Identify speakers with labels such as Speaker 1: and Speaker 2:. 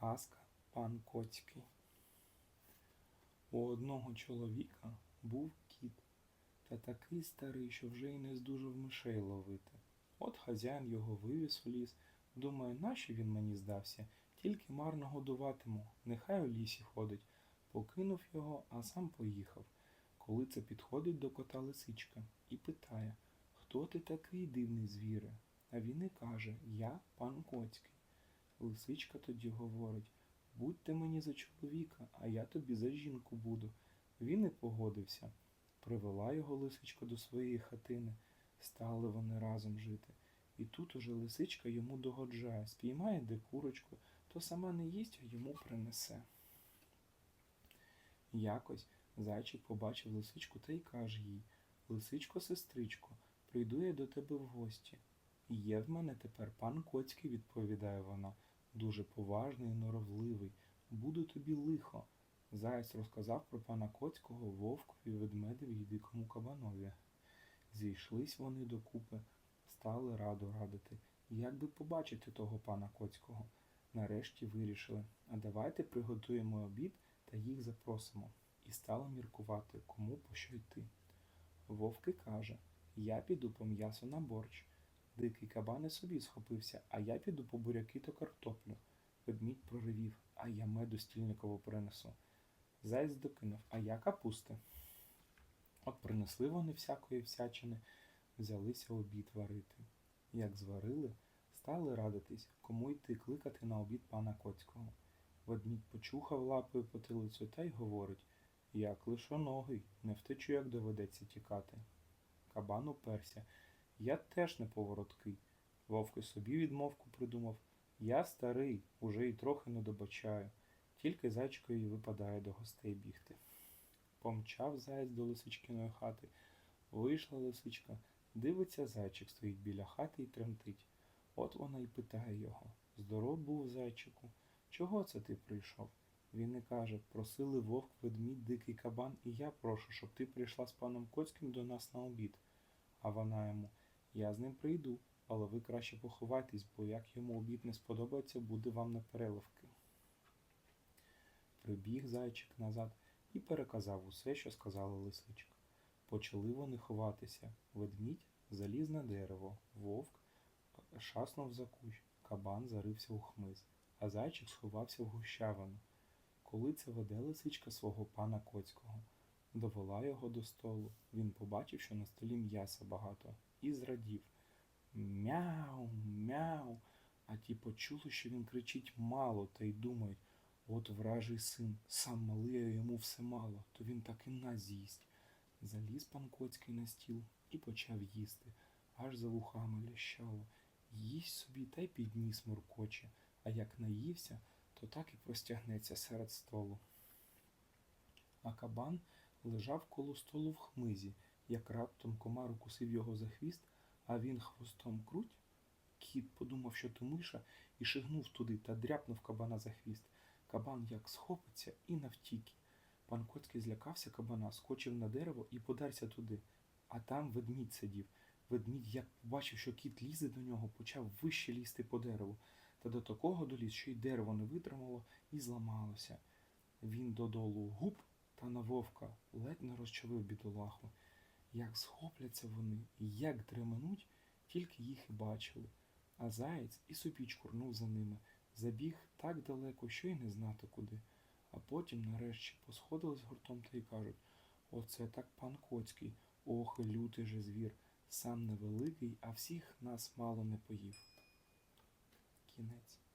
Speaker 1: Казка пан Коцький. У одного чоловіка був кіт, та такий старий, що вже й не здужав мишей ловити. От хазяїн його вивіз у ліс. Думає, нащо він мені здався? Тільки марно годуватиму, нехай у лісі ходить. Покинув його, а сам поїхав. Коли це підходить до кота лисичка і питає, хто ти такий дивний звіре? А він і каже, я пан Коцький. Лисичка тоді говорить, будьте мені за чоловіка, а я тобі за жінку буду. Він і погодився. Привела його лисичка до своєї хатини, стали вони разом жити. І тут уже лисичка йому догоджає, спіймає де курочку, то сама не їсть, а йому принесе. Якось зайчик побачив лисичку та й каже їй Лисичко, сестричко, прийду я до тебе в гості. Є в мене тепер пан Коцький, відповідає вона, дуже поважний і норовливий. Буду тобі лихо. Заєць розказав про пана Коцького вовкові, ведмедеві й дикому кабанові. Зійшлись вони докупи, стали раду радити, як би побачити того пана Коцького. Нарешті вирішили, а давайте приготуємо обід та їх запросимо. І стали міркувати, кому по що йти. Вовки каже, я піду по м'ясо на борщ. Дикий кабан і собі схопився, а я піду по буряки та картоплю. Ведмідь проривів, а я меду стільникову принесу. Заєць докинув, а я капусти. От принесли вони всякої всячини, взялися обід варити. Як зварили, стали радитись, кому йти кликати на обід пана Коцького. Ведмідь почухав лапою потилицю та й говорить як лишоногий, не втечу, як доведеться тікати. Кабан уперся. Я теж не повороткий. Вовк і собі відмовку придумав. Я старий, уже й трохи не добачаю. Тільки зайчикові випадає до гостей бігти. Помчав заєць до лисичкиної хати. Вийшла лисичка, дивиться, зайчик стоїть біля хати і тремтить. От вона й питає його Здоров був, зайчику, чого це ти прийшов? Він і каже просили вовк, ведмідь, дикий кабан, і я прошу, щоб ти прийшла з паном Коцьким до нас на обід. А вона йому Я з ним прийду, але ви краще поховайтесь, бо як йому обід не сподобається, буде вам на переливки. Прибіг зайчик назад і переказав усе, що сказала лисичка. Почали вони ховатися. Ведмідь заліз на дерево, вовк шаснув за кущ, кабан зарився у хмиз, а зайчик сховався в гущавину. Коли це веде лисичка свого пана Коцького, довела його до столу. Він побачив, що на столі м'яса багато, і зрадів. Мяу, мяу. А ті почули, що він кричить мало, та й думають, от вражий син, сам малий, а йому все мало, то він так і нас з'їсть. Заліз пан Коцький на стіл і почав їсти, аж за вухами лящало. Їсть собі та й під ніс муркоче, а як наївся, то так і простягнеться серед столу. А кабан лежав коло столу в хмизі, як раптом комар укусив його за хвіст, а він хвостом круть. Кіт подумав, що то миша, і шигнув туди та дряпнув кабана за хвіст. Кабан як схопиться і навтіки. Пан Коцький злякався кабана, скочив на дерево і подарся туди. А там ведмідь сидів. Ведмідь, як побачив, що кіт лізе до нього, почав вище лізти по дереву, та до такого доліз, що й дерево не витримало і зламалося. Він додолу губ та на вовка ледь не розчавив бідолаху. Як схопляться вони, і як дременуть, тільки їх і бачили. А заєць і собі чкурнув за ними, забіг так далеко, що й не знати куди. А потім, нарешті, посходились гуртом та й кажуть Оце так пан Коцький, ох, лютий же звір, сам невеликий, а всіх нас мало не поїв. Кінець.